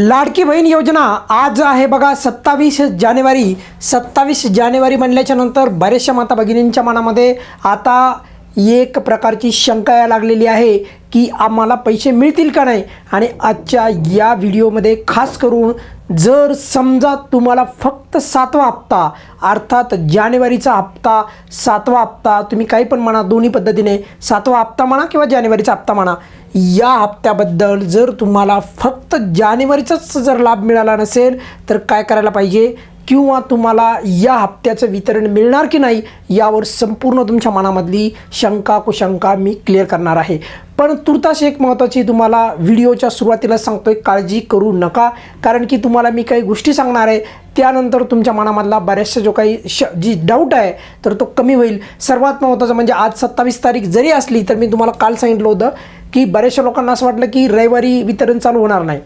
लाडकी बहीण योजना आज आहे बघा सत्तावीस जानेवारी. सत्तावीस जानेवारी म्हणल्याच्या नंतर बऱ्याचशा माता भगिनींच्या मनामध्ये आता एक प्रकारची शंका या लागलेली आहे की आम्हाला पैसे मिळतील का नाही? आणि आजच्या या व्हिडिओमध्ये खास करून जर समजा तुम्हाला फक्त सातवा हप्ता अर्थात जानेवारीचा हप्ता सातवा हप्ता तुम्ही काही पण म्हणा दोन्ही पद्धतीने सातवा हप्ता म्हणा किंवा जानेवारीचा हप्ता म्हणा या हप्त्याबद्दल जर तुम्हाला फक्त जानेवारीचाच जर लाभ मिळाला नसेल तर काय करायला पाहिजे? किंवा तुम्हाला या हप्त्याचं वितरण मिळणार की नाही यावर संपूर्ण तुमच्या मनामधली शंका कुशंका मी क्लिअर करणार आहे. पण तुर्तास एक महत्त्वाची तुम्हाला व्हिडिओच्या सुरुवातीला सांगतोय काळजी करू नका. कारण की तुम्हाला मी काही गोष्टी सांगणार आहे त्यानंतर तुमच्या मनामधला बऱ्याचशा जो काही श जी डाऊट आहे तर तो कमी होईल. सर्वात महत्त्वाचं म्हणजे आज सत्तावीस तारीख जरी असली तर मी तुम्हाला काल सांगितलं होतं की बऱ्याचशा लोकांना असं वाटलं की रविवारी वितरण चालू होणार नाही.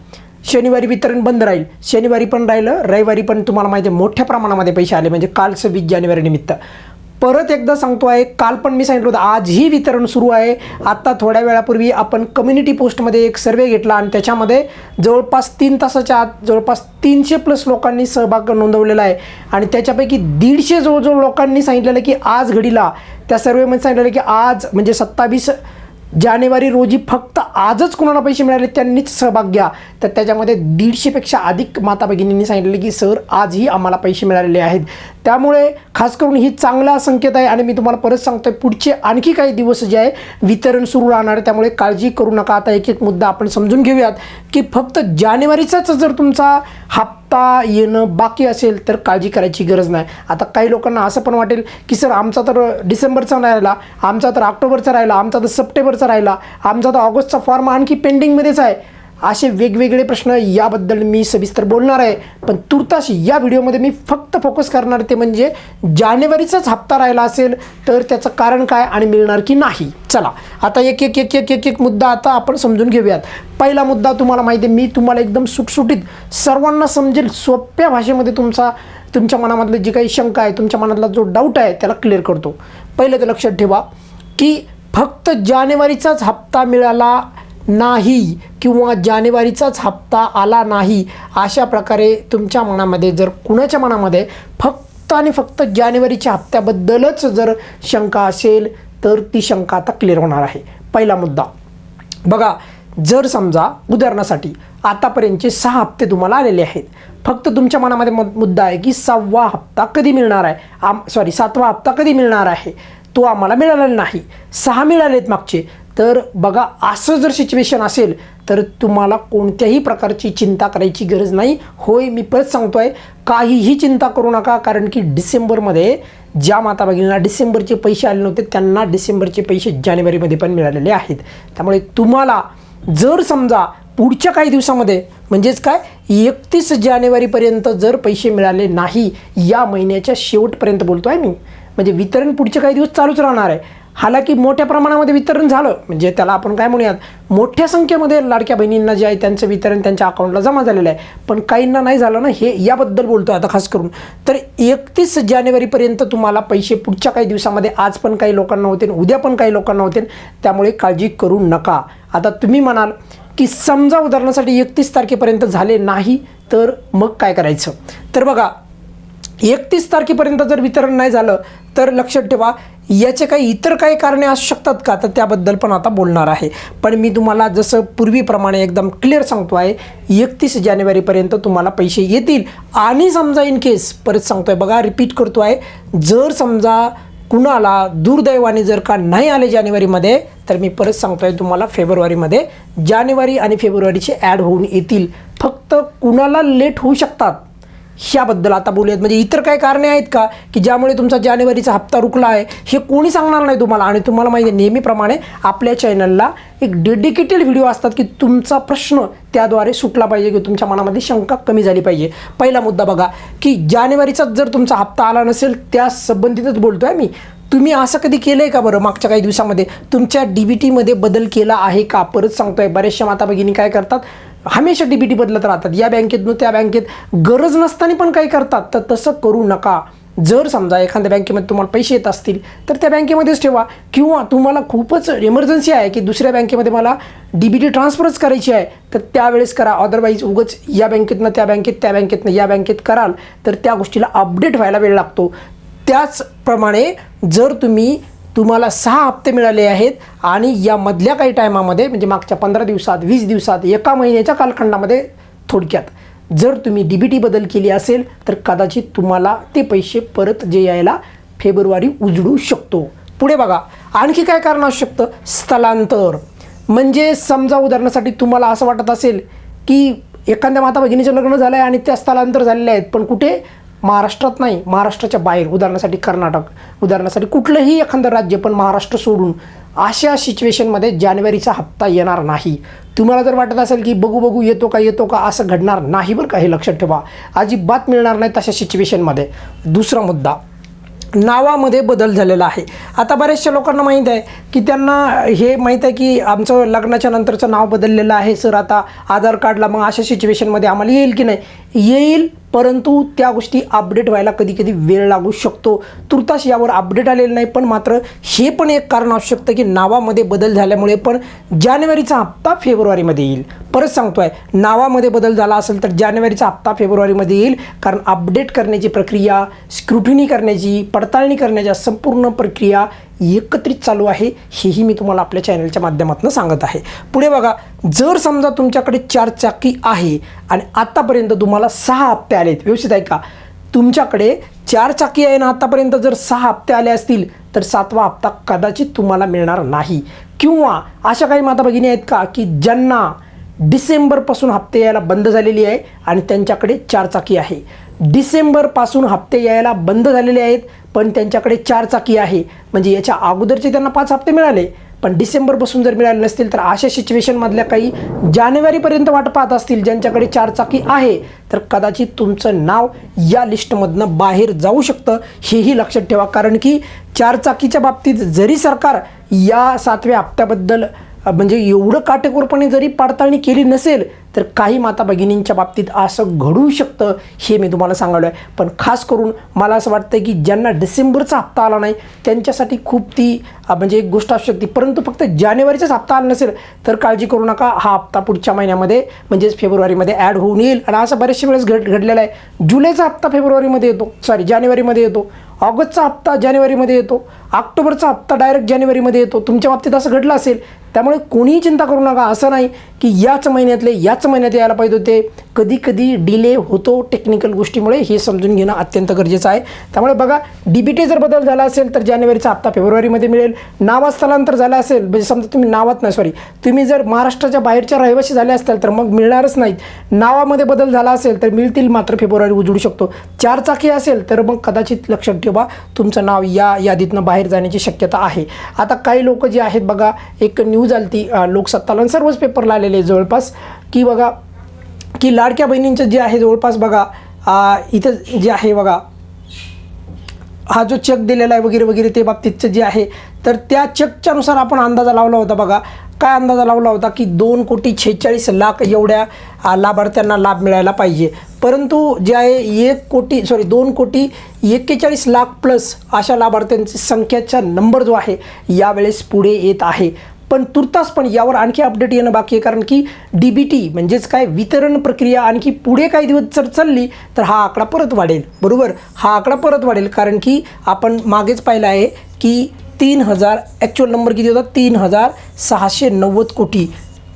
शनिवारी वितरण बंद राहील. शनिवारी पण राहिलं रविवारी पण तुम्हाला माहिती आहे मोठ्या प्रमाणामध्ये पैसे आले. म्हणजे काल सव्वीस जानेवारी निमित्त. परत एकदा सांगतो आहे काल पण मी सांगितलं होतं आजही वितरण सुरू आहे. आत्ता थोड्या वेळापूर्वी आपण कम्युनिटी पोस्टमध्ये एक सर्वे घेतला आणि त्याच्यामध्ये जवळपास तीन तासाच्या आत जवळपास तीनशे प्लस लोकांनी सहभाग नोंदवलेला आहे. आणि त्याच्यापैकी दीडशे जवळजवळ लोकांनी सांगितलेलं की आज घडीला त्या सर्वेमध्ये सांगितलेलं की आज म्हणजे सत्तावीस जानेवारी रोजी फक्त आजच कुणाला पैसे मिळाले त्यांनीच सहभाग घ्या. तर त्याच्यामध्ये दीडशेपेक्षा अधिक माता भगिनींनी सांगितलेले की सर आजही आम्हाला पैसे मिळालेले आहेत. त्यामुळे खास करून ही चांगला संकेत आहे आणि मी तुम्हाला परत सांगतो आहे पुढचे आणखी काही दिवस जे आहे वितरण सुरू राहणार आहे. त्यामुळे काळजी करू नका. आता एक एक मुद्दा आपण समजून घेऊयात की फक्त जानेवारीचाच जर तुमचा आत्ता येणं बाकी असेल तर काळजी करायची गरज नाही. आता काही लोकांना असं पण वाटेल की सर आमचा तर डिसेंबरचा नाही राहिला आमचा तर ऑक्टोबरचा राहिला आमचा तर सप्टेंबरचा राहिला आमचा तर ऑगस्टचा फॉर्म आणखी पेंडिंगमध्येच आहे. असे वेगवेगळे प्रश्न याबद्दल मी सविस्तर बोलणार आहे. पण तुर्तास या व्हिडिओमध्ये मी फक्त फोकस करणार ते म्हणजे जानेवारीचाच हप्ता राहिला असेल तर त्याचं कारण काय आणि मिळणार की नाही? चला आता एक एक एक एक एक एक मुद्दा आता आपण समजून घेऊयात. पहिला मुद्दा तुम्हाला माहिती आहे मी तुम्हाला एकदम सुटसुटीत सर्वांना समजेल सोप्या भाषेमध्ये तुमचा तुमच्या मनामधली जी काही शंका आहे तुमच्या मनातला जो डाऊट आहे त्याला क्लिअर करतो. पहिलं तर लक्षात ठेवा की फक्त जानेवारीचाच हप्ता मिळाला नाही किंवा जानेवारीचाच हप्ता आला नाही अशा प्रकारे तुमच्या मनामध्ये जर कुणाच्या मनामध्ये फक्त आणि फक्त जानेवारीच्या हप्त्याबद्दलच जर शंका असेल तर ती शंका आता क्लिअर होणार आहे. पहिला मुद्दा. बघा जर समजा उदाहरणासाठी आतापर्यंतचे सहा हप्ते तुम्हाला आलेले आहेत. फक्त तुमच्या मनामध्ये मुद्दा आहे की सहावा हप्ता कधी मिळणार आहे? आम सॉरी सातवा हप्ता कधी मिळणार आहे? तो आम्हाला मिळालेला नाही. सहा मिळालेत मागचे. तर बघा असं जर सिच्युएशन असेल तर तुम्हाला कोणत्याही प्रकारची चिंता करायची गरज नाही. होय मी परत सांगतो आहे काहीही चिंता करू नका कारण की डिसेंबरमध्ये ज्या माता भगिनींना डिसेंबरचे पैसे आले नव्हते त्यांना डिसेंबरचे पैसे जानेवारीमध्ये पण मिळालेले आहेत. त्यामुळे तुम्हाला जर समजा पुढच्या काही दिवसामध्ये म्हणजेच काय एकतीस जानेवारीपर्यंत जर पैसे मिळाले नाही या महिन्याच्या शेवटपर्यंत बोलतो आहे मी. म्हणजे वितरण पुढचे काही दिवस चालूच राहणार आहे. हालाकी मोठ्या प्रमाणामध्ये वितरण झालं. म्हणजे त्याला आपण काय म्हणूयात मोठ्या संख्येमध्ये लाडक्या बहिणींना जे आहे त्यांचं वितरण त्यांच्या अकाउंटला जमा झालेलं आहे. पण काहींना नाही झालं ना हे याबद्दल बोलतो आता खास करून. तर एकतीस जानेवारीपर्यंत तुम्हाला पैसे पुढच्या काही दिवसामध्ये आज पण काही लोकांना होते उद्या पण काही लोकांना होते. त्यामुळे काळजी करू नका. आता तुम्ही म्हणाल की समजा उदाहरणासाठी एकतीस तारखेपर्यंत झाले नाही तर मग काय करायचं? तर बघा एकतीस तारखेपर्यंत जर वितरण नाही झालं तर लक्षात ठेवा याचे काही इतर काही कारणे असू शकतात का? तर त्याबद्दल पण आता बोलणार आहे. पण मी तुम्हाला जसं पूर्वीप्रमाणे एकदम क्लिअर सांगतो आहे एकतीस जानेवारीपर्यंत तुम्हाला पैसे येतील. आणि समजा इन केस परत सांगतो आहे बघा रिपीट करतो आहे. जर समजा कुणाला दुर्दैवाने जर का नाही आले जानेवारीमध्ये तर मी परत सांगतो आहे तुम्हाला फेब्रुवारीमध्ये. जानेवारी आणि फेब्रुवारीचे ॲड होऊन येतील. फक्त कुणाला लेट होऊ शकतात. ह्याबद्दल आता बोलूयात. म्हणजे इतर काही कारणे आहेत का? की ज्यामुळे तुमचा जानेवारीचा हप्ता रुकला आहे हे कोणी सांगणार नाही तुम्हाला. आणि तुम्हाला माहिती आहे नेहमीप्रमाणे आपल्या चॅनलला एक डेडिकेटेड व्हिडिओ असतात की तुमचा प्रश्न त्याद्वारे सुटला पाहिजे किंवा तुमच्या मनामध्ये शंका कमी झाली पाहिजे. पहिला मुद्दा बघा की जानेवारीचाच जर तुमचा हप्ता आला नसेल त्या संबंधितच बोलतो आहे मी. तुम्ही असं कधी केलं आहे का बरं मागच्या काही दिवसामध्ये? तुमच्या डी बी टीमध्ये बदल केला आहे का? परत सांगतो आहे बऱ्याचशा माता भगिनी काय करतात? हमेशा डी बी टी बदलत राहतात. या बँकेतनं त्या बँकेत गरज नसताना पण काही करतात. तर तसं करू नका. जर समजा एखाद्या बँकेमध्ये तुम्हाला पैसे येत असतील तर त्या बँकेमध्येच ठेवा. किंवा तुम्हाला खूपच इमर्जन्सी आहे की दुसऱ्या बँकेमध्ये मला डी बी टी ट्रान्सफरच करायची आहे तर त्यावेळेस करा. अदरवाईज उगच या बँकेतनं त्या बँकेत त्या बँकेतनं या बँकेत कराल तर त्या गोष्टीला अपडेट व्हायला वेळ लागतो. त्याचप्रमाणे जर तुम्ही तुम्हाला सहा हप्ते मिळाले आहेत आणि या मधल्या काही टायमामध्ये म्हणजे मागच्या पंधरा दिवसात वीस दिवसात एका महिन्याच्या कालखंडामध्ये थोडक्यात जर तुम्ही डी बी टी बदल केली असेल तर कदाचित तुम्हाला ते पैसे परत जे यायला फेब्रुवारी उजडू शकतो. पुढे बघा आणखी काय कारण असू शकतं? स्थलांतर. म्हणजे समजा उदाहरणासाठी तुम्हाला असं वाटत असेल की एखाद्या माता भगिनीचं लग्न झालं आहे आणि त्या स्थलांतर झालेले आहेत पण कुठे महाराष्ट्रात नाही महाराष्ट्राच्या बाहेर उदाहरणासाठी कर्नाटक. उदाहरणासाठी कुठलंही एखादं राज्य पण महाराष्ट्र सोडून अशा सिच्युएशनमध्ये जानेवारीचा हप्ता येणार नाही. तुम्हाला जर वाटत असेल की बघू बघू येतो का येतो का असं घडणार नाही बरं का हे लक्षात ठेवा. अजिबात मिळणार नाही तशा सिच्युएशनमध्ये. दुसरा मुद्दा नावामध्ये बदल झालेला आहे. आता बऱ्याचशा लोकांना माहीत आहे की त्यांना हे माहीत आहे की आमचं लग्नाच्या नंतरचं नाव बदललेलं आहे. सर आता आधार कार्डला मग अशा सिच्युएशनमध्ये आम्हाला येईल की नाही? येईल परंतु त्या गोष्टी अपडेट व्हायला कधी कधी वेळ लागू शकतो. तुर्तास यावर अपडेट आलेलं नाही पण मात्र हे पण एक कारण असू शकतं की नावामध्ये बदल झाल्यामुळे पण जानेवारीचा हप्ता फेब्रुवारीमध्ये येईल. परत सांगतो आहे नावामध्ये बदल झाला असेल तर जानेवारीचा हप्ता फेब्रुवारीमध्ये येईल कारण अपडेट करण्याची प्रक्रिया स्क्रुटिनी करण्याची पडताळणी करण्याच्या संपूर्ण प्रक्रिया एकत्रित चालू आहे हेही मी तुम्हाला आपल्या चॅनलच्या माध्यमातून सांगत आहे. पुढे बघा जर समजा तुमच्याकडे चार चाकी आहे आणि आत्तापर्यंत तुम्हाला सहा हप्ते आलेत व्यवस्थित आहे का? तुमच्याकडे चार चाकी आहे ना आत्तापर्यंत जर सहा हप्ते आले असतील तर सातवा हप्ता कदाचित तुम्हाला मिळणार नाही. किंवा अशा काही माता भगिनी आहेत का की ज्यांना डिसेंबरपासून हप्ते यायला बंद झालेली आहे आणि त्यांच्याकडे चार चाकी आहे? डिसेंबरपासून हप्ते यायला बंद झालेले आहेत पण त्यांच्याकडे चार चाकी आहे. म्हणजे याच्या अगोदरचे त्यांना पाच हप्ते मिळाले पण डिसेंबरपासून जर मिळाले नसतील तर अशा सिच्युएशनमधल्या काही जानेवारीपर्यंत वाट पाहत असतील ज्यांच्याकडे चार चाकी आहे. तर कदाचित तुमचं नाव या लिस्टमधनं बाहेर जाऊ शकतं. हेही लक्षात ठेवा कारण की चार चाकीच्या बाबतीत जरी सरकार या सातव्या हप्त्याबद्दल म्हणजे एवढं काटेकोरपणे जरी पडताळणी केली नसेल तर काही माता भगिनींच्या बाबतीत असं घडू शकतं हे मी तुम्हाला सांगायलो आहे पण खास करून मला असं वाटतं की ज्यांना डिसेंबरचा हप्ता आला नाही त्यांच्यासाठी खूप ती म्हणजे एक गोष्ट असू शकते. परंतु फक्त जानेवारीचाच हप्ता आला नसेल तर काळजी करू नका. हा हप्ता पुढच्या महिन्यामध्ये म्हणजेच फेब्रुवारीमध्ये ॲड होऊन येईल. आणि असं बरेचशा वेळेस घड घडलेला आहे. जुलैचा हप्ता फेब्रुवारीमध्ये येतो. सॉरी जानेवारीमध्ये येतो. ऑगस्टचा हप्ता जानेवारीमध्ये येतो. ऑक्टोबरचा हप्ता डायरेक्ट जानेवारीमध्ये येतो. तुमच्या बाबतीत असं घडलं असेल त्यामुळे कोणीही चिंता करू नका. असं नाही की याच महिन्यातले याच महिन्यात यायला पाहिजे होते. कधी कधी डिले होतो टेक्निकल गोष्टीमुळे. हे समजून घेणं अत्यंत गरजेचं आहे. त्यामुळे बघा डी बी टी जर बदल झाला असेल तर जानेवारीचा हप्ता फेब्रुवारीमध्ये मिळेल. नावात स्थलांतर झालं असेल म्हणजे समजा तुम्ही नावात नाही सॉरी तुम्ही जर महाराष्ट्राच्या बाहेरच्या रहिवासी झाले असतील तर मग मिळणारच नाहीत. नावामध्ये बदल झाला असेल तर मिळतील मात्र फेब्रुवारी उजडू शकतो. चार चाकी असेल तर मग कदाचित लक्षात ठेवा तुमचं नाव या यादीतनं बाहेर जाण्याची शक्यता आहे. आता काही लोक जे आहेत बघा एक न्यूज आली ती लोकसत्ताला. सर्वच पेपरला आलेले जवळपास. की बघा की लाडक्या बहिणींचं जे आहे जवळपास बघा इथं जे आहे बघा हा जो चेक दिलेला आहे वगैरे वगैरे ते बाबतीतचं जे आहे तर त्या चेकच्यानुसार आपण अंदाजा लावला होता बघा. काय अंदाजा लावला होता की दोन कोटी छेचाळीस लाख एवढ्या लाभार्थ्यांना लाभ मिळायला पाहिजे. परंतु जे आहे एक कोटी सॉरी दोन कोटी एक्केचाळीस लाख प्लस अशा लाभार्थ्यांची संख्येचा नंबर जो आहे यावेळेस पुढे येत आहे. पण तुर्तास पण यावर आणखी अपडेट येणं बाकी आहे कारण की डी बी टी म्हणजेच काय वितरण प्रक्रिया आणखी पुढे काही दिवस जर चालली तर हा आकडा परत वाढेल. बरोबर? हा आकडा परत वाढेल कारण की आपण मागेच पाहिलं आहे की तीन हजार ॲक्च्युअल नंबर किती होता? तीन हजार सहाशे नव्वद कोटी.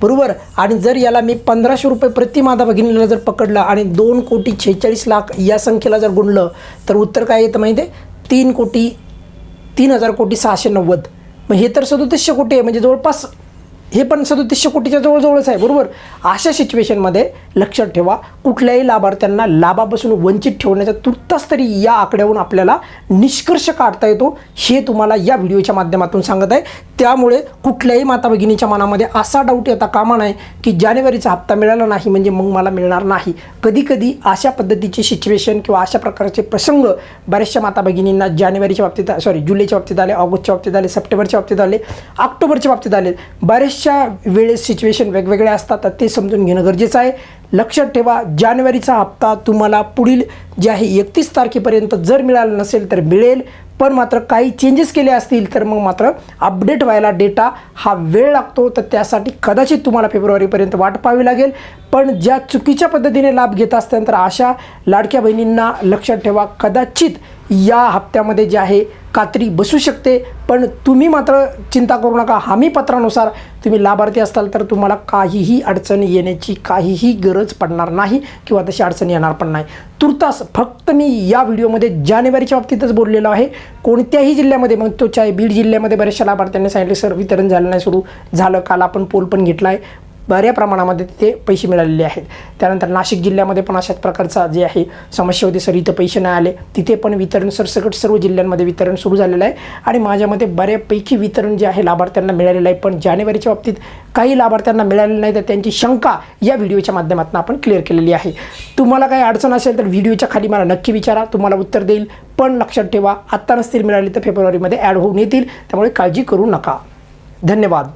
बरोबर? आणि जर याला मी पंधराशे रुपये प्रति मादा भगिनीला जर पकडलं आणि दोन कोटी छेचाळीस लाख या संख्येला जर गुणलं तर उत्तर काय येतं माहिती आहे तीन कोटी तीन हजार कोटी सहाशे नव्वद. मग हे तर सदोतीसशे कोटी आहे. म्हणजे जवळपास हे पण सदोतीसशे कोटीच्या जवळजवळच आहे. बरोबर? अशा सिच्युएशनमध्ये लक्षात ठेवा. कुठल्याही लाभार्थ्यांना लाभापासून वंचित ठेवण्याचा तुर्तास तरी या आकड्यावरून आपल्याला निष्कर्ष काढता येतो हे तुम्हाला या व्हिडिओच्या माध्यमातून सांगत आहे. त्यामुळे कुठल्याही माता भगिनीच्या मनामध्ये असा डाऊट येता कामा नाही की जानेवारीचा हप्ता मिळाला नाही म्हणजे मग मला मिळणार नाही. कधी कधी अशा पद्धतीचे सिच्युएशन किंवा अशा प्रकारचे प्रसंग बऱ्याचशा माता भगिनींना जानेवारीच्या बाबतीत सॉरी जुलैच्या बाबतीत आले ऑगस्टच्या बाबतीत आले सप्टेंबरच्या बाबतीत आले ऑक्टोबरच्या बाबतीत आले. बऱ्याचशा वेळेस सिच्युएशन वेगवेगळ्या असतात तर ते समजून घेणं गरजेचं आहे. लक्षात ठेवा जानेवारीचा हप्ता तुम्हाला पुढील जे आहे एकतीस तारखेपर्यंत जर मिळाला नसेल तर मिळेल पण मात्र काही चेंजेस केले असतील तर मग मात्र अपडेट व्हायला डेटा हा वेळ लागतो. तर त्यासाठी कदाचित तुम्हाला फेब्रुवारीपर्यंत वाट पाहावी लागेल. पण ज्या चुकीच्या पद्धतीने लाभ घेत असतात तर अशा लाडक्या बहिणींना लक्षात ठेवा कदाचित या हप्त्यामध्ये जे आहे कात्री बसू शकते. पण तुम्ही मात्र चिंता करू नका. हमी पत्रानुसार तुम्ही लाभार्थी असाल तर तुम्हाला काहीही अडचण येण्याची काहीही गरज पडणार नाही किंवा तशी अडचण येणार पण नाही. तुर्तास फक्त मी या व्हिडिओमध्ये जानेवारीच्या बाबतीतच बोललेलो आहे. कोणत्याही जिल्ह्यामध्ये मग तो चाहे बीड जिल्ह्यामध्ये बऱ्याचशा लाभार्थ्यांनी सांगितले सर वितरण झालं नाही सुरू झालं काल आपण पोल पण घेतला आहे बऱ्या प्रमाणामध्ये तिथे पैसे मिळालेले आहेत. त्यानंतर नाशिक जिल्ह्यामध्ये पण अशाच प्रकारचा जे आहे समस्या होती. सर इथं पैसे नाही आले. तिथे पण वितरण सरसकट सर्व जिल्ह्यांमध्ये वितरण सुरू झालेलं आहे. आणि माझ्यामध्ये बऱ्यापैकी वितरण जे आहे लाभार्थ्यांना मिळालेलं आहे. पण जानेवारीच्या बाबतीत काही लाभार्थ्यांना मिळालेलं नाही तर त्यांची शंका या व्हिडिओच्या माध्यमातून आपण क्लिअर केलेली आहे. तुम्हाला काही अडचण असेल तर व्हिडिओच्या खाली मला नक्की विचारा. तुम्हाला उत्तर देईल. पण लक्षात ठेवा आत्ता नसतील मिळाली तर फेब्रुवारीमध्ये ॲड होऊन येतील. त्यामुळे काळजी करू नका. धन्यवाद.